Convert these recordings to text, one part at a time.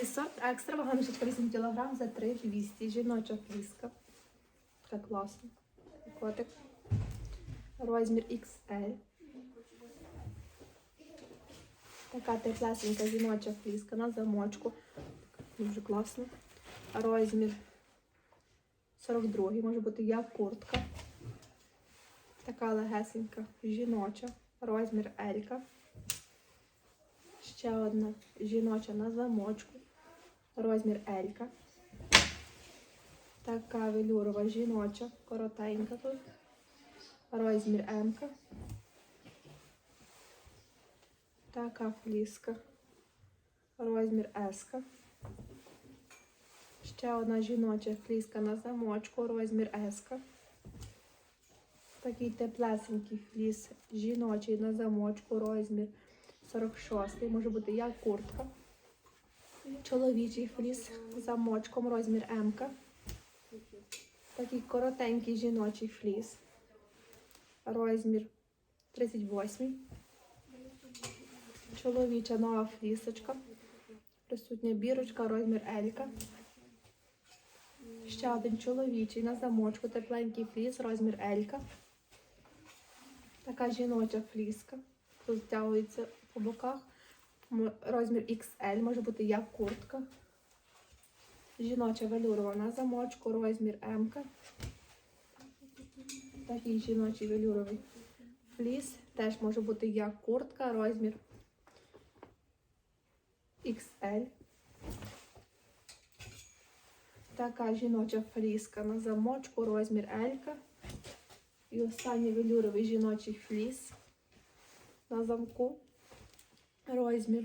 Фліс сорт екстра, вага мішечка 8 кг за 3200. Жіноча фліска. Така класна. Котик. Розмір XL. Така теплесенька жіноча фліска на замочку. Дуже класно. Розмір 42 може бути як куртка. Така легесенька жіноча. Розмір Елька. Ще одна жіноча на замочку. Розмір Елька. Така велюрова жіноча, коротенька тут. Розмір М. Така фліска. Розмір С. Ще одна жіноча фліска на замочку, розмір С. Такий теплесенький фліс жіночий на замочку, розмір 46. Може бути як куртка. Чоловічий фліс замочком, розмір М. Такий коротенький жіночий фліс. Розмір 38. Чоловіча нова флісочка. Присутня бірочка, розмір Елька. Ще один чоловічий на замочку, тепленький фліс, розмір Елька. Така жіноча фліска. Тут стягується по боках. Розмір XL, може бути як куртка. Жіноча велюрова на замочку, розмір М. Такий жіночий велюровий фліс. Теж може бути як куртка, розмір XL. Така жіноча фліска на замочку, розмір L. І останній велюровий жіночий фліс на замку. Розмір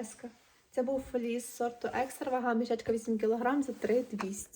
Еска. Це був фліс сорту екстра, вага мішечка 8 кг за 3200.